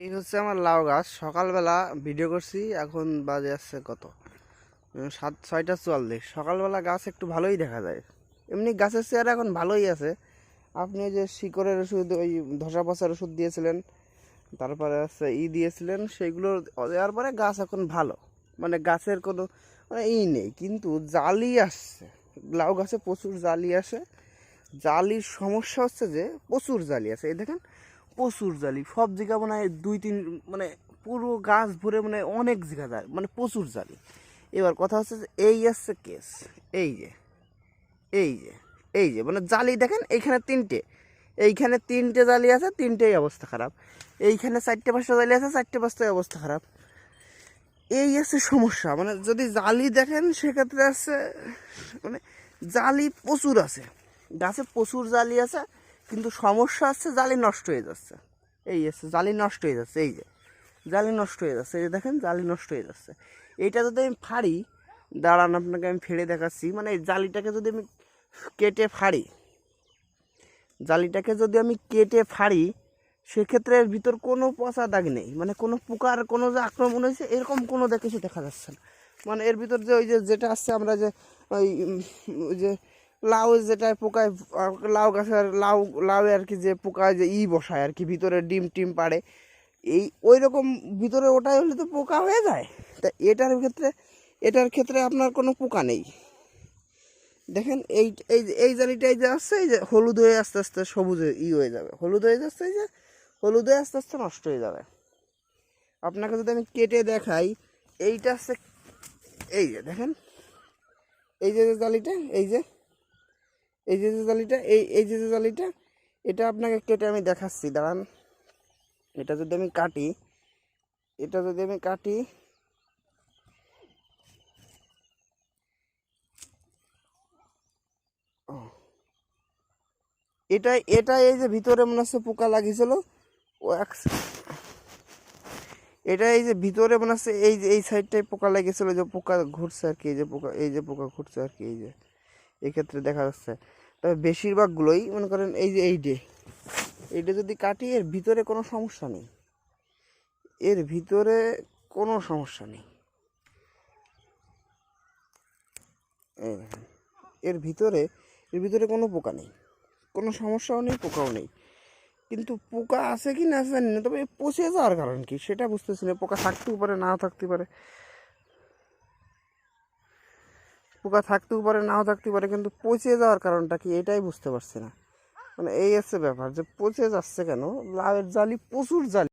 এই হচ্ছে আমার লাউ গাছ। সকালবেলা ভিডিও করছি, এখন বাজে আসছে কত? সাত, ছয়টা চুয়াল্লিশ। সকালবেলা গাছ একটু ভালোই দেখা যায়। এমনি গাছের চেহারা এখন ভালোই আছে। আপনি যে শিকড়ের ওষুধ, ওই ধসা পচার ওষুধ দিয়েছিলেন, তারপরে হচ্ছে ই দিয়েছিলেন, সেগুলো দেওয়ার পরে গাছ এখন ভালো। মানে গাছের কোনো মানে ই নেই, কিন্তু জালি আসছে। লাউ গাছে প্রচুর জালি আসে। জালির সমস্যা হচ্ছে যে প্রচুর জালি আছে। এই দেখেন প্রচুর জালি। সব জায়গা মানে দুই তিন মানে পুরো গাছ ভরে মানে অনেক জায়গা যায় মানে প্রচুর জালি। এবার কথা হচ্ছে এই আসছে কেস, এই যে এই যে এই যে মানে জালি দেখেন, এইখানে তিনটে। এইখানে তিনটে জালি আছে, তিনটেই অবস্থা খারাপ। এইখানে চারটে পাঁচটা জালি আছে, চারটে পাঁচটাই অবস্থা খারাপ। এই আছে সমস্যা মানে যদি জালি দেখেন, সেক্ষেত্রে আছে মানে জালি প্রচুর আছে। গাছে প্রচুর জালি আছে কিন্তু সমস্যা আছে, জালি নষ্ট হয়ে যাচ্ছে। এই আছে, জালি নষ্ট হয়ে যাচ্ছে, এই যে। জালি নষ্ট হয়ে যাচ্ছে, এই যে দেখেন, জালি নষ্ট হয়ে যাচ্ছে। এইটা যদি আমি ফাড়ি, দাঁড়ান আপনাকে আমি ফেড়ে দেখাচ্ছি মানে এই জালিটাকে যদি আমি কেটে ফাড়ি, জালিটাকে যদি আমি কেটে ফাড়ি, সেক্ষেত্রে এর ভিতর কোনো পচা দাগ নেই। মানে কোনো পোকার, কোনো যে আক্রমণ হয়েছে, এরকম কোনো কিছু দেখা যাচ্ছে না। মানে এর ভিতর যে ওই যে যেটা আসছে আমরা যে ওই যে লাউ যেটা পোকায় লাউ গাছের লাউ লাউ আর কি যে পোকায় যে ই বসায় আর কি, ভিতরে ডিম টিম পাড়ে। এই ওই রকম ভিতরে ওটাই হলে তো পোকা হয়ে যায়। তা এটার ক্ষেত্রে এটার ক্ষেত্রে আপনার কোনো পোকা নেই। দেখেন এই এই এই জালিটাই যে আসছে, এই যে হলুদ হয়ে আস্তে আস্তে সবুজ ই হয়ে যাবে। হলুদ হয়ে যাচ্ছে, এই যে হলুদ হয়ে আস্তে আস্তে নষ্ট হয়ে যাবে। আপনাকে যদি আমি কেটে দেখাই, এইটা হচ্ছে, এই যে দেখেন, এই যে জালিটা, এই যে এই যে যে জালিটা, এই এই যে যে জালিটা, এটা আপনাকে কেটে আমি দেখাচ্ছি, দাঁড়ান এটা যদি আমি কাটি, এটা যদি আমি কাটি। এটা এটা এই যে ভিতরে মনে হচ্ছে পোকা লাগিয়েছিল, ও এক এটা এই যে ভিতরে মনে হচ্ছে এই যে, এই সাইডটায় পোকা লেগেছিল যে পোকা ঘুরছে আর কি, এই যে পোকা, এই যে পোকা ঘুরছে আর কি, এই যে এই ক্ষেত্রে দেখা যাচ্ছে। তবে বেশিরভাগগুলোই মনে করেন এই যে এই ডে এইটা যদি কাটি, এর ভিতরে কোনো সমস্যা নেই। এর ভিতরে কোনো সমস্যা নেই। এর ভিতরে এর ভিতরে কোনো পোকা নেই। কোনো সমস্যাও নেই, পোকাও নেই। কিন্তু পোকা আছে কি না জানি না, তবে পচে যাওয়ার কারণ কি সেটা বুঝতেছি না। পোকা থাকতেও পারে না থাকতে পারে। পোকা থাকতেও পারে, নাও থাকতেও পারে, কিন্তু পচে যাওয়ার কারণটা কি এটাই বুঝতে পারছি না। মানে এই হচ্ছে ব্যাপার যে পচে যাচ্ছে কেন? লাউয়ের জালি প্রচুর জালি।